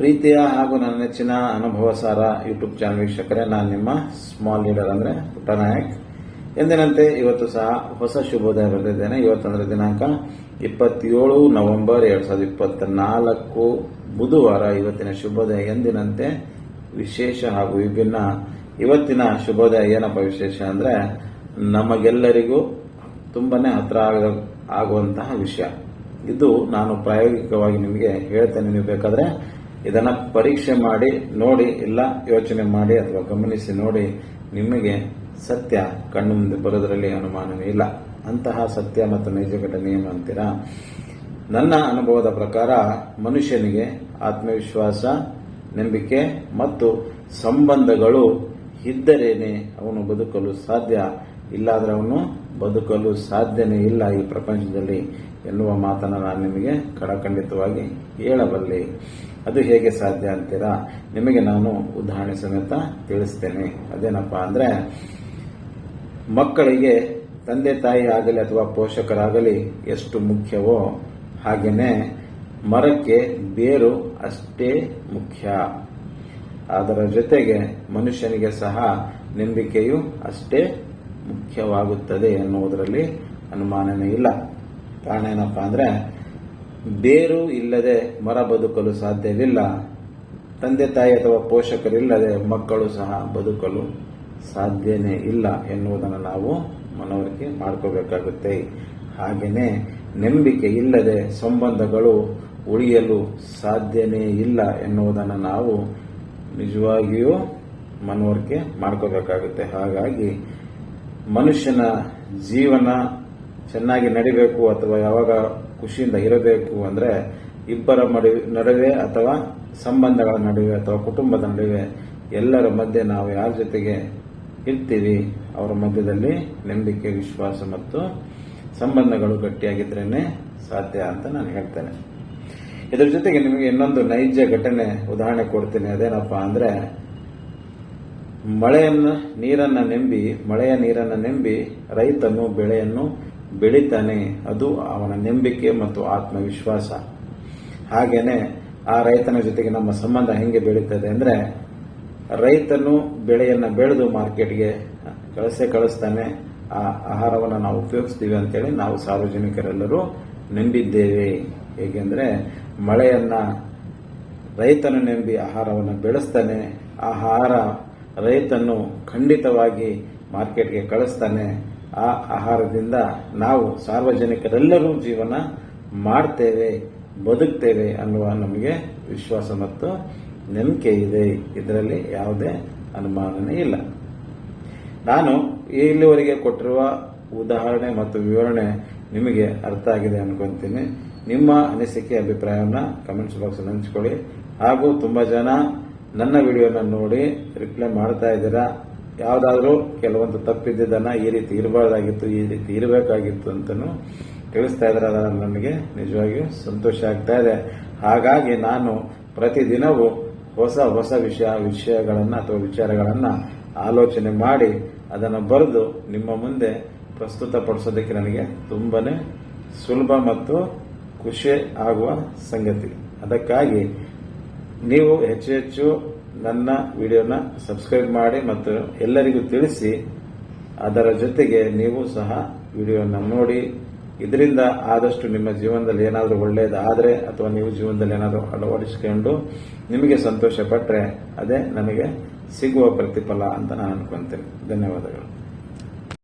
ಪ್ರೀತಿಯ ಹಾಗೂ ನನ್ನ ನೆಚ್ಚಿನ ಅನುಭವ ಸಾರ ಯೂಟ್ಯೂಬ್ ಚಾನಲ್ ವೀಕ್ಷಕರೇ, ನಾನು ನಿಮ್ಮ ಸ್ಮಾಲ್ ಲೀಡರ್ ಅಂದ್ರೆ ಪುಟ್ಟನಾಯಕ್. ಎಂದಿನಂತೆ ಇವತ್ತು ಸಹ ಹೊಸ ಶುಭೋದಯ ಬರೆದಿದ್ದೇನೆ ಇವತ್ತಂದ್ರೆ ದಿನಾಂಕ ಇಪ್ಪತ್ತೇಳು ನವೆಂಬರ್ ಎರಡ್ ಸಾವಿರದ ಇಪ್ಪತ್ತ ನಾಲ್ಕು ಬುಧವಾರ ಇವತ್ತಿನ ಶುಭೋದಯ. ಎಂದಿನಂತೆ ವಿಶೇಷ ಹಾಗೂ ವಿಭಿನ್ನ ಇವತ್ತಿನ ಶುಭೋದಯ ಏನಪ್ಪ ವಿಶೇಷ ಅಂದ್ರೆ ನಮಗೆಲ್ಲರಿಗೂ ತುಂಬಾನೇ ಹತ್ರ ಆಗ ಆಗುವಂತಹ ವಿಷಯ. ಇದು ನಾನು ಪ್ರಾಯೋಗಿಕವಾಗಿ ನಿಮಗೆ ಹೇಳ್ತೇನೆ. ನೀವು ಬೇಕಾದ್ರೆ ಇದನ್ನ ಪರೀಕ್ಷೆ ಮಾಡಿ, ನೋಡಿ, ಇಲ್ಲ ಯೋಚನೆ ಮಾಡಿ ಅಥವಾ ಗಮನಿಸಿ ನೋಡಿ, ನಿಮಗೆ ಸತ್ಯ ಕಣ್ಣು ಮುಂದೆ ಬರೋದರಲ್ಲಿ ಅನುಮಾನವೇ ಇಲ್ಲ. ಅಂತಹ ಸತ್ಯ ಮತ್ತು ನೈಜ ಘಟನೆ ಅಂತೀರಾ? ನನ್ನ ಅನುಭವದ ಪ್ರಕಾರ ಮನುಷ್ಯನಿಗೆ ಆತ್ಮವಿಶ್ವಾಸ, ನಂಬಿಕೆ ಮತ್ತು ಸಂಬಂಧಗಳು ಇದ್ದರೇನೆ ಅವನು ಬದುಕಲು ಸಾಧ್ಯ. ಇಲ್ಲಾದರೆ ಅವನು ಬದುಕಲು ಸಾಧ್ಯನೇ ಇಲ್ಲ ಈ ಪ್ರಪಂಚದಲ್ಲಿ ಎನ್ನುವ ಮಾತನ್ನು ನಾನು ನಿಮಗೆ ಕಡಖಂಡಿತವಾಗಿ ಹೇಳಬಲ್ಲೆ. ಅದು ಹೇಗೆ ಸಾಧ್ಯ ಅಂತೀರಾ? ನಿಮಗೆ ನಾನು ಉದಾಹರಣೆ ಸಮೇತ ತಿಳಿಸ್ತೇನೆ. ಅದೇನಪ್ಪ ಅಂದ್ರೆ, ಮಕ್ಕಳಿಗೆ ತಂದೆ ತಾಯಿ ಆಗಲಿ ಅಥವಾ ಪೋಷಕರಾಗಲಿ ಎಷ್ಟು ಮುಖ್ಯವೋ ಹಾಗೆಯೇ ಮರಕ್ಕೆ ಬೇರು ಅಷ್ಟೇ ಮುಖ್ಯ. ಅದರ ಜೊತೆಗೆ ಮನುಷ್ಯನಿಗೆ ಸಹ ನಂಬಿಕೆಯು ಅಷ್ಟೇ ಮುಖ್ಯವಾಗುತ್ತದೆ ಎನ್ನುವುದರಲ್ಲಿ ಅನುಮಾನನೇ ಇಲ್ಲ. ಕಾರಣ ಏನಪ್ಪ ಅಂದ್ರೆ ಬೇರು ಇಲ್ಲದೆ ಮರ ಬದುಕಲು ಸಾಧ್ಯವಿಲ್ಲ. ತಂದೆ ತಾಯಿ ಅಥವಾ ಪೋಷಕರಿಲ್ಲದೆ ಮಕ್ಕಳು ಸಹ ಬದುಕಲು ಸಾಧ್ಯನೇ ಇಲ್ಲ ಎನ್ನುವುದನ್ನು ನಾವು ಮನವರಿಕೆ ಮಾಡ್ಕೋಬೇಕಾಗುತ್ತೆ. ಹಾಗೆಯೇ ನಂಬಿಕೆ ಇಲ್ಲದೆ ಸಂಬಂಧಗಳು ಉಳಿಯಲು ಸಾಧ್ಯನೇ ಇಲ್ಲ ಎನ್ನುವುದನ್ನು ನಾವು ನಿಜವಾಗಿಯೂ ಮನವರಿಕೆ ಮಾಡ್ಕೋಬೇಕಾಗುತ್ತೆ. ಹಾಗಾಗಿ ಮನುಷ್ಯನ ಜೀವನ ಚೆನ್ನಾಗಿ ನಡಿಬೇಕು ಅಥವಾ ಯಾವಾಗ ಖುಷಿಯಿಂದ ಇರಬೇಕು ಅಂದ್ರೆ ಇಬ್ಬರ ನಡುವೆ ಅಥವಾ ಸಂಬಂಧಗಳ ನಡುವೆ ಅಥವಾ ಕುಟುಂಬದ ನಡುವೆ ಎಲ್ಲರ ಮಧ್ಯೆ ನಾವು ಯಾರ ಜೊತೆಗೆ ಇರ್ತೀವಿ, ಅವರ ಮಧ್ಯದಲ್ಲಿ ನಂಬಿಕೆ, ವಿಶ್ವಾಸ ಮತ್ತು ಸಂಬಂಧಗಳು ಗಟ್ಟಿಯಾಗಿದ್ರೇ ಸಾಧ್ಯ ಅಂತ ನಾನು ಹೇಳ್ತೇನೆ. ಇದರ ಜೊತೆಗೆ ನಿಮಗೆ ಇನ್ನೊಂದು ನೈಜ ಘಟನೆ ಉದಾಹರಣೆ ಕೊಡ್ತೀನಿ. ಅದೇನಪ್ಪ ಅಂದ್ರೆ, ಮಳೆಯನ್ನು, ನೀರನ್ನ ನೆಂಬಿ, ಮಳೆಯ ನೀರನ್ನ ನೆಂಬಿ ರೈತನು ಬೆಳೆಯನ್ನು ಬೆಳಿತಾನೆ, ಅದು ಅವನ ನಂಬಿಕೆ ಮತ್ತು ಆತ್ಮವಿಶ್ವಾಸ. ಹಾಗೇನೆ ಆ ರೈತನ ಜೊತೆಗೆ ನಮ್ಮ ಸಂಬಂಧ ಹೆಂಗೆ ಬೆಳೀತದೆ ಅಂದ್ರೆ, ರೈತನು ಬೆಳೆಯನ್ನ ಬೆಳೆದು ಮಾರ್ಕೆಟ್ಗೆ ಕಳಿಸೇ ಕಳಿಸ್ತಾನೆ, ಆ ಆಹಾರವನ್ನು ನಾವು ಉಪಯೋಗಿಸ್ತೀವಿ ಅಂತೇಳಿ ನಾವು ಸಾರ್ವಜನಿಕರೆಲ್ಲರೂ ನಂಬಿದ್ದೇವೆ. ಹೇಗೆಂದ್ರೆ, ಮಳೆಯನ್ನ ರೈತನು ನಂಬಿ ಆಹಾರವನ್ನು ಬೆಳೆಸ್ತಾನೆ, ಆಹಾರ ರೈತನು ಖಂಡಿತವಾಗಿ ಮಾರ್ಕೆಟ್ಗೆ ಕಳಿಸ್ತಾನೆ ಆ ಆಹಾರದಿಂದ ನಾವು ಸಾರ್ವಜನಿಕರೆಲ್ಲರೂ ಜೀವನ ಮಾಡ್ತೇವೆ, ಬದುಕ್ತೇವೆ ಅನ್ನುವ ನಮಗೆ ವಿಶ್ವಾಸ ಮತ್ತು ನಂಬಿಕೆ ಇದೆ. ಇದರಲ್ಲಿ ಯಾವುದೇ ಅನುಮಾನನೇ ಇಲ್ಲ. ನಾನು ಇಲ್ಲಿವರೆಗೆ ಕೊಟ್ಟಿರುವ ಉದಾಹರಣೆ ಮತ್ತು ವಿವರಣೆ ನಿಮಗೆ ಅರ್ಥ ಆಗಿದೆ ಅನ್ಕೊಂತೀನಿ. ನಿಮ್ಮ ಅನಿಸಿಕೆ, ಅಭಿಪ್ರಾಯವನ್ನು ಕಮೆಂಟ್ಸ್ ಬಾಕ್ಸ್ ಹಂಚ್ಕೊಳ್ಳಿ. ಹಾಗೂ ತುಂಬಾ ಜನ ನನ್ನ ವಿಡಿಯೋನ ನೋಡಿ ರಿಪ್ಲೈ ಮಾಡ್ತಾ ಇದ್ದೀರಾ? ಯಾವುದಾದ್ರೂ ಕೆಲವೊಂದು ತಪ್ಪಿದ್ದನ್ನ ಈ ರೀತಿ ಇರಬಾರ್ದಾಗಿತ್ತು, ಈ ರೀತಿ ಇರಬೇಕಾಗಿತ್ತು ಅಂತಲೂ ತಿಳಿಸ್ತಾ ಇದ್ದಾರೆ. ಅದರ ನನಗೆ ನಿಜವಾಗಿಯೂ ಸಂತೋಷ ಆಗ್ತಾ ಇದೆ. ಹಾಗಾಗಿ ನಾನು ಪ್ರತಿದಿನವೂ ಹೊಸ ಹೊಸ ವಿಷಯ, ವಿಷಯಗಳನ್ನ ಅಥವಾ ವಿಚಾರಗಳನ್ನ ಆಲೋಚನೆ ಮಾಡಿ ಅದನ್ನು ಬರೆದು ನಿಮ್ಮ ಮುಂದೆ ಪ್ರಸ್ತುತಪಡಿಸೋದಕ್ಕೆ ನನಗೆ ತುಂಬಾನೇ ಸುಲಭ ಮತ್ತು ಖುಷಿ ಆಗುವ ಸಂಗತಿ. ಅದಕ್ಕಾಗಿ ನೀವು ಹೆಚ್ಚು ಹೆಚ್ಚು ನನ್ನ ವಿಡಿಯೋನ ಸಬ್ಸ್ಕ್ರೈಬ್ ಮಾಡಿ ಮತ್ತು ಎಲ್ಲರಿಗೂ ತಿಳಿಸಿ, ಅದರ ಜೊತೆಗೆ ನೀವು ಸಹ ವಿಡಿಯೋನ ನೋಡಿ. ಇದರಿಂದ ಆದಷ್ಟು ನಿಮ್ಮ ಜೀವನದಲ್ಲಿ ಏನಾದರೂ ಒಳ್ಳೆಯದಾದರೆ ಅಥವಾ ನೀವು ಜೀವನದಲ್ಲಿ ಏನಾದರೂ ಅಳವಡಿಸಿಕೊಂಡು ನಿಮಗೆ ಸಂತೋಷ ಪಟ್ಟರೆ ಅದೇ ನಮಗೆ ಸಿಗುವ ಪ್ರತಿಫಲ ಅಂತ ನಾನು ಅನ್ಕೊಂತೇನೆ. ಧನ್ಯವಾದಗಳು.